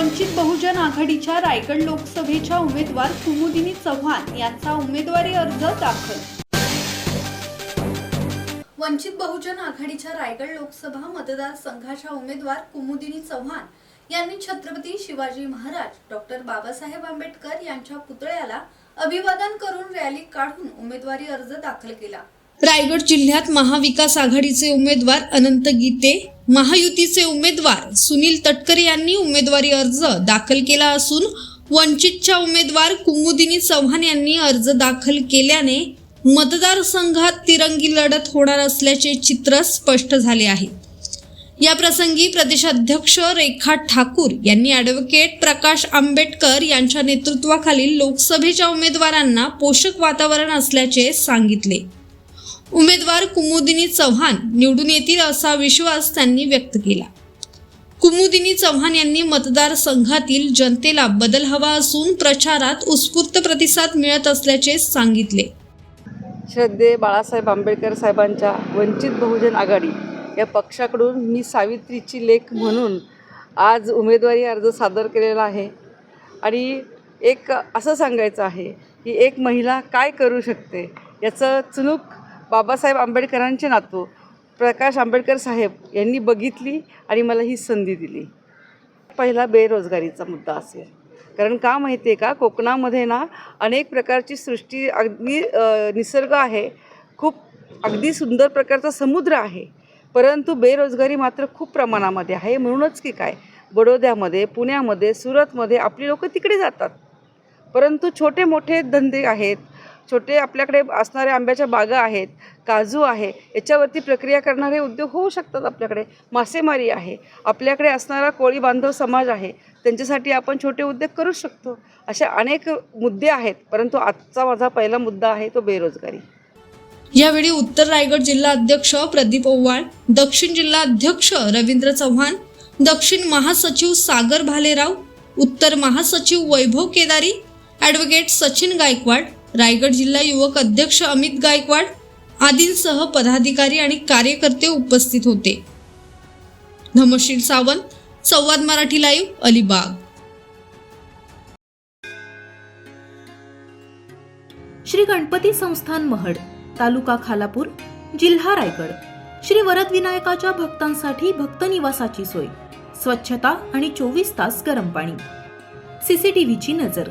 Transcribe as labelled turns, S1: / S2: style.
S1: वंचित बहुजन आघाडीच्या रायगड लोकसभेच्या उमेदवार कुमुदिनी चव्हाण यांचा उमेदवारी अर्ज दाखल. वंचित बहुजन आघाडीच्या रायगड लोकसभा मतदारसंघाच्या उमेदवार कुमुदिनी चव्हाण यांनी छत्रपती शिवाजी महाराज डॉक्टर बाबासाहेब आंबेडकर यांच्या पुतळ्याला अभिवादन करून रॅली काढून उमेदवारी अर्ज दाखल केला. रायगड जिल्ह्यात महाविकास आघाडीचे उमेदवार अनंत गीते महायुतीचे उमेदवार सुनील तटकरे यांनी उमेदवारी अर्ज दाखल केला असून वंचितच्या उमेदवार कुमुदिनी चव्हाण यांनी अर्ज दाखल केल्याने मतदारसंघात तिरंगी लढत होणार असल्याचे चित्र स्पष्ट झाले आहे. या प्रसंगी प्रदेशाध्यक्ष रेखा ठाकूर यांनी ॲडव्होकेट प्रकाश आंबेडकर यांच्या नेतृत्वाखालील लोकसभेच्या उमेदवारांना पोषक वातावरण असल्याचे सांगितले. उमेदवार कुमुदिनी चव्हाण निवडून येतील असा विश्वास त्यांनी व्यक्त केला. कुमुदिनी चव्हाण यांनी मतदारसंघातील जनतेला बदल हवा असून प्रचारात उत्स्फूर्त प्रतिसाद मिळत असल्याचे सांगितले.
S2: श्रद्धे बाळासाहेब आंबेडकर साहेबांच्या वंचित बहुजन आघाडी या पक्षाकडून मी सावित्रीची लेख म्हणून आज उमेदवारी अर्ज सादर केलेला आहे. आणि एक असं सांगायचं आहे की एक महिला काय करू शकते याचं चुनूक बाबासाहेब आंबेडकरांचे नातू प्रकाश आंबेडकर साहेब यांनी बघितली आणि मला ही संधी दिली. पहिला बेरोजगारीचा मुद्दा असेल. कारण का माहिती आहे का? कोकणामध्ये ना अनेक प्रकारची सृष्टी अगदी निसर्ग आहे. खूप अगदी सुंदर प्रकारचा समुद्र आहे. परंतु बेरोजगारी मात्र खूप प्रमाणामध्ये आहे. म्हणूनच की काय? बडोद्यामध्ये पुण्यामध्ये सुरतमध्ये आपली लोकं तिकडे जातात. परंतु छोटे मोठे धंदे आहेत. छोटे आपल्याकडे असणाऱ्या आंब्याच्या बागा आहेत काजू आहे याच्यावरती प्रक्रिया करणारे उद्योग होऊ शकतात आपल्याकडे. मासेमारी आहे आपल्याकडे असणारा कोळी बांधव समाज आहे त्यांच्यासाठी आपण छोटे उद्योग करू शकतो. असे अनेक मुद्दे आहेत परंतु आजचा माझा पहिला मुद्दा आहे तो बेरोजगारी.
S1: यावेळी उत्तर रायगड जिल्हा अध्यक्ष प्रदीप ओवाळ दक्षिण जिल्हा अध्यक्ष रवींद्र चव्हाण दक्षिण महासचिव सागर भालेराव उत्तर महासचिव वैभव केदारी ॲडव्होकेट सचिन गायकवाड रायगड जिल्हा युवक अध्यक्ष अमित गायकवाड आदींसह पदाधिकारी आणि कार्यकर्ते उपस्थित होते. धमशील सावंत संवाद मराठी लाईव्ह अलिबाग.
S3: श्री गणपती संस्थान महड तालुका खालापूर जिल्हा रायगड. श्री वरदविनायकाच्या भक्तांसाठी भक्त निवासाची सोय स्वच्छता आणि चोवीस तास गरम पाणी. सीसीटीव्हीची नजर.